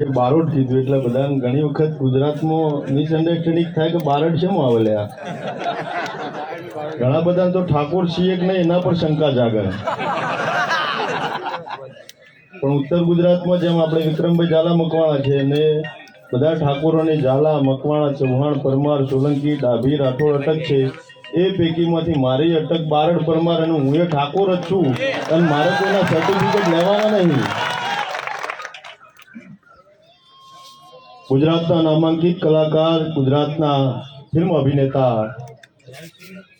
કે બારોટ કીધું એટલે બધા ઘણી વખત ગુજરાતમાં મિસઅન્ડરસ્ટેન્ડિંગ થાય કે બારોટ છે આવે લે ઘણા બધા તો ઠાકોર છીએ કે નહીં એના પર શંકા જાગે પણ ઉત્તર ગુજરાતમાં જેમ આપણે વિક્રમભાઈ ઝાલા મકવાણા છે અને બધા ઠાકોરોને ઝાલા, મકવાણા, ચૌહાણ, પરમાર, સોલંકી, ડાભી, રાઠોડ અટક છે. એ પૈકીમાંથી મારી અટક બારડ પરમાર અને હું એ ઠાકોર જ છું. અને મારે કોઈના સર્ટિફિકેટ લેવાના નહીં. ગુજરાતના નામાંકિત કલાકાર, ગુજરાતના ફિલ્મ અભિનેતા,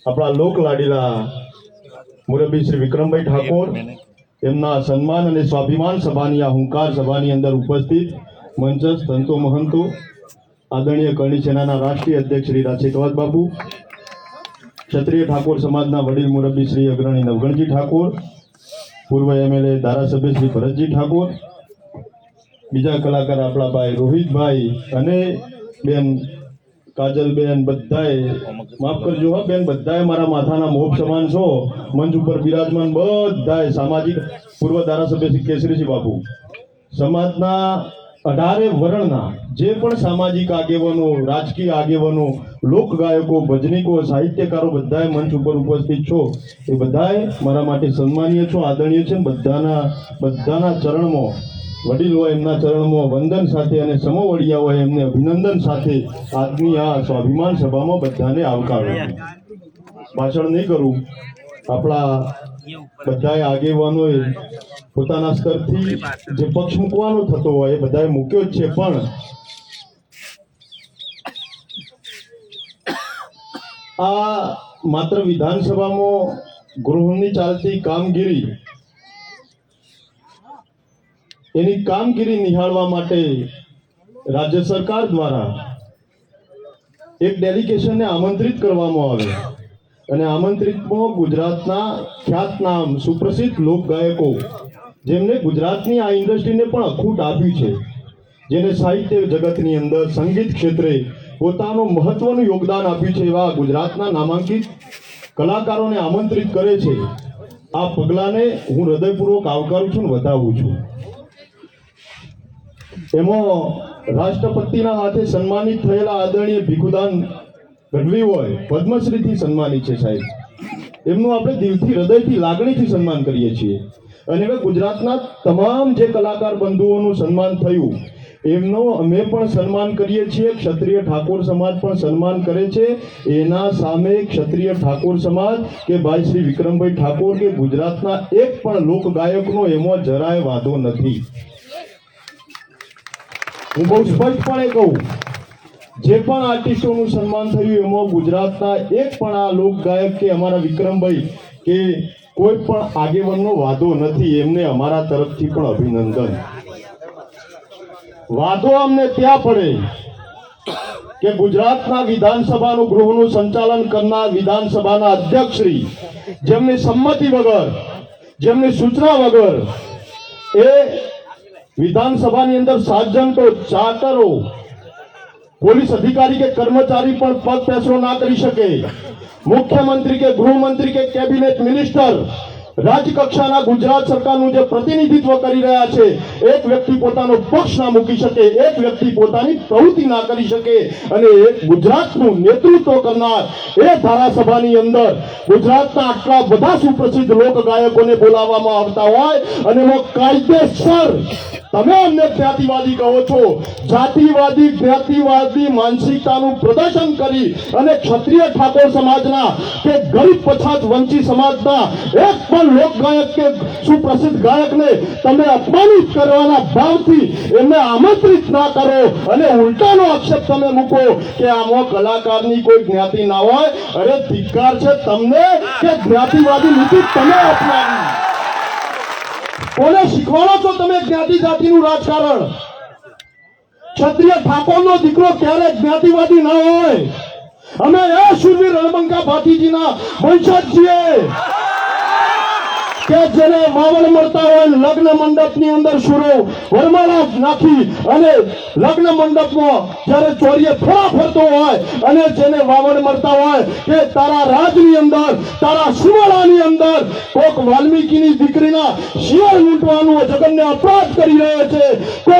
આપણા લોક લાડીલા મુરબ્બી શ્રી વિક્રમભાઈ ઠાકોર, એમના સન્માન અને સ્વાભિમાન સભાની આ હુંકાર સભાની અંદર ઉપસ્થિત મંચસ્થ સંતો મહંતો, આદરણીય કરણી સેનાના રાષ્ટ્રીય અધ્યક્ષ શ્રી રાજશેખવાદ બાબુ ક્ષત્રિય ઠાકોર સમાજના વડીલ મુરબ્બી શ્રી અગ્રણી નવગણજી ઠાકોર, પૂર્વ એમએલએ ધારાસભ્ય શ્રી ભરતજી ઠાકોર બીજા કલાકાર આપણા ભાઈ રોહિતભાઈ અને બેન કાજલબેન બધાએ માફ કરજો હા, બેન બધાએ મારા માથાના મોભ સમાન છો. મંચ ઉપર બિરાજમાન બધાએ સામાજિક પૂર્વ ધારાસભ્ય શ્રી કેસરીજી બાપુ. સમાજના અઢારે વર્ણના જે પણ સામાજિક આગેવાનો, રાજકીય આગેવાનો લોક ગાયકો ભજનીકો, સાહિત્યકારો બધાએ મંચ ઉપર ઉપસ્થિત છો. એ બધાએ મારા માટે સન્માનીય છો, આદરણીય છે બધાના બધાના ચરણમાં વડીલ હોય એમના ચરણમાં વંદન સાથે અને સમોવડિયા હોય એમને અભિનંદન સાથે આજની આ સ્વાભિમાન સભામાં બધાને આવકારો. ભાષણ નહીં કરું. આપણા બધાએ આગેવાનોએ પોતાના સ્તરથી જે પક્ષ મૂકવાનો થતો હોય એ બધાએ મૂક્યો જ છે, પણ આ માત્ર વિધાનસભામાં ગૃહની ચાલતી કામગીરી એની કામગીરી નિહાળવા માટે રાજ્ય સરકાર દ્વારા એક ડેલિગેશનને આમંત્રિત કરવામાં આવે. અને આમંત્રિતમાં ગુજરાતના ખ્યાતનામ સુપ્રસિદ્ધ લોક ગાયકો જેમને ગુજરાતની આ ઇન્ડસ્ટ્રીને પણ અખૂટ આપ્યું છે, જેને સાહિત્ય જગતની અંદર, સંગીત ક્ષેત્રે પોતાનું મહત્વનું યોગદાન આપ્યું છે એવા ગુજરાતના નામાંકિત કલાકારોને આમંત્રિત કરે છે. આ પગલાંને હું હૃદયપૂર્વક આવકારું છું અને વધાવું છું. એમાં રાષ્ટ્રપતિના હાથે સન્માનિત થયેલા આદરણીય ભીખુદાન ગઢવી હોય, પદ્મશ્રીથી સન્માનિત છે સાહેબ. એમનું આપણે દિલથી, હૃદયથી, લાગણીથી સન્માન કરીએ છીએ. અને હવે ગુજરાતના તમામ જે કલાકાર બંધુઓનું સન્માન થયું, એમનો અમે પણ સન્માન કરીએ છીએ. ક્ષત્રિય ઠાકોર સમાજ પણ સન્માન કરે છે. એના સામે ક્ષત્રિય ઠાકોર સમાજ કે ભાઈ શ્રી વિક્રમભાઈ ઠાકોર કે ગુજરાતના એક પણ લોક ગાયકનો એમાં જરાય વાંધો નથી. હું બહુ સ્પષ્ટપણે કહું, જે પણ આર્ટિસ્ટોનું સન્માન થયું એમાં ગુજરાતના એક પણ આ લોકગાયક કે અમારા વિક્રમભાઈ કે કોઈ પણ આગેવાનનો વાદો નથી, એમને અમારા તરફથી પણ અભિનંદન. વાદો અમને ત્યાં પડે કે ગુજરાતના વિધાનસભાનું ગૃહનું સંચાલન કરનાર વિધાનસભાના અધ્યક્ષશ્રી, જેમની સંમતિ વગર, જેમની સૂચના વગર એ વિધાનસભાની અંદર સાર્જન્ટો ચાર્ટરો પોલીસ અધિકારી કે કર્મચારી પણ પદ પેસરો ના કરી શકે. મુખ્યમંત્રી કે ગૃહમંત્રી કે કેબિનેટ મિનિસ્ટર રાજ્ય કક્ષાના ગુજરાત સરકારનું જે પ્રતિનિધિત્વ કરી રહ્યા છે, એક વ્યક્તિ પોતાનો પક્ષ ના મૂકી શકે, એક વ્યક્તિ પોતાની પ્રવૃત્તિ ના કરી શકે અને એક ગુજરાતનું નેતૃત્વ કરનાર એ ધારાસભાની અંદર ગુજરાતના આટલા બધા સુપ્રસિદ્ધ લોક ગાયકોને બોલાવવામાં આવતા હોય અને એમાં કાયદેસર તમે અમને જ્ઞાતિવાદી કહો છો, જાતિવાદી, જ્ઞાતિવાદી, માનસિકતાનું પ્રદર્શન કરી અને ક્ષત્રિય ઠાકોર સમાજના કે ગરીબ પછાત વંચી સમાજના એક પણ લોક ગાયક કે સુપ્રસિદ્ધ ગાયકને તમે અપમાનિત કરવાના ભાવથી એમને આમંત્રિત ના કરો અને ઉલટાનો આક્ષેપ તમે મૂકો કે આમાં કલાકારની કોઈ જ્ઞાતિ ના હોય. અરે, ધિક્કાર છે તમને કે જ્ઞાતિવાદી નીતિ તમે અપનાવી? કોને શીખવાડો છો તમે જ્ઞાતિ જાતિનું રાજકારણ? ક્ષત્રિય ઠાકોરનો દીકરો ક્યારે જ્ઞાતિવાદી ના હોય? અમે એ સુરવીર રણબંકા ભાતીજીના વંશજ છીએ કોક અપરાધ કરી રહ્યો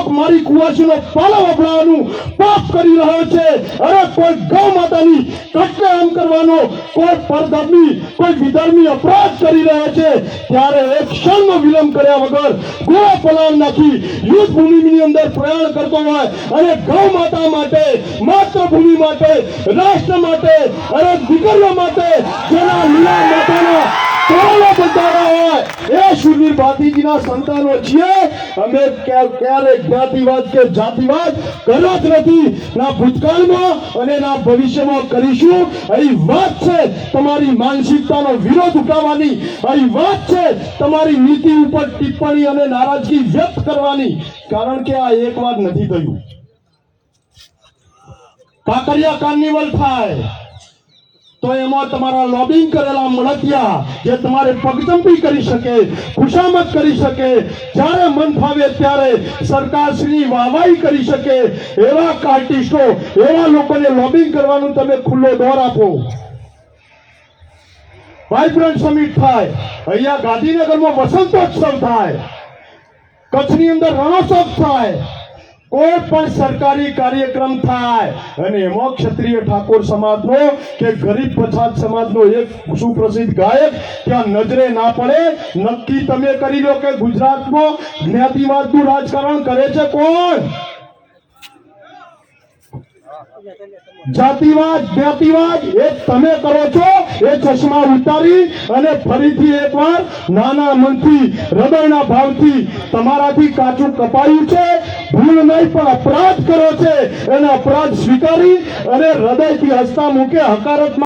મારી કુવાસીનો પાલો વપરાવાનું પાપ કરી રહ્યો છે, અરે કોઈ ગૌ માતાની કરવાનો કોઈ પરધર્મી, કોઈ અપરાધ કરી રહ્યો છે ત્યારે એક ક્ષણનો વિલંબ કર્યા વગર ગોળા પલાણ નાખી યુદ્ધ ભૂમિની અંદર પ્રયાણ કરતો હોય અને ગૌ માતા માટે, માતૃભૂમિ માટે, રાષ્ટ્ર માટે અને દીકરીઓ માટે, જેના લીલા માતાના બંધાયા હોય. એ શૂરવીર ભાતીજીના સંતાનો છીએ. અમે ક્યારે જ્ઞાતિવાદ કે જાતિવાદ કર્યો જ નથી. ના ભૂતકાળમાં અને ના ભવિષ્યમાં કરીશું. અહીં વાત છે તમારી માનસિકતાનો વિરોધ ઉઠાવવાની. અહીં વાત છે તમારી નીતિ ઉપર ટિપ્પણી અને નારાજગી વ્યક્ત કરવાની. કારણ કે આ એક વાર નથી થયું. કાંકરિયા કાર્નિવલ થાય. તો એમાં તમારા લોબિંગ કરેલા મળતિયા જે તમારે પગજંપી કરી શકે, ખુશામત કરી શકે, જ્યારે મન ફાવે ત્યારે સરકારશ્રી વાવાઈ કરી શકે, એવા આર્ટિસ્ટો એવા લોકોને લોબિંગ કરવાનું તમે ખુલ્લો દોર આપો. વાઇબ્રન્ટ સમિટ થાય. અહીંયા ગાંધીનગરમાં વસંતોત્સવ થાય. કચ્છની અંદર રણોત્સવ થાય. કોઈ પણ સરકારી કાર્યક્રમ થાય, અને એમાં ક્ષત્રિય ઠાકોર સમાજનો કે ગરીબ પછાત સમાજનો એક સુપ્રસિદ્ધ ગાયક ત્યાં નજરે ના પડે. નક્કી તમે કરી લો કે ગુજરાતમાં જ્ઞાતિવાદનું રાજકારણ કરે છે કોણ? જાતિવાદ, જ્ઞાતિવાદ, એ તમે કરો છો, એ ચશ્મા ઉતારી અને ફરીથી એકવાર નાના મનથી, હૃદયના ભાવથી તમારાથી કાચું કપાયું છે. ભૂલ નહીં, પણ અપરાધ કર્યો છે. એને અપરાધ સ્વીકારી અને હૃદયથી હસતા મૂકે હકારાત્મક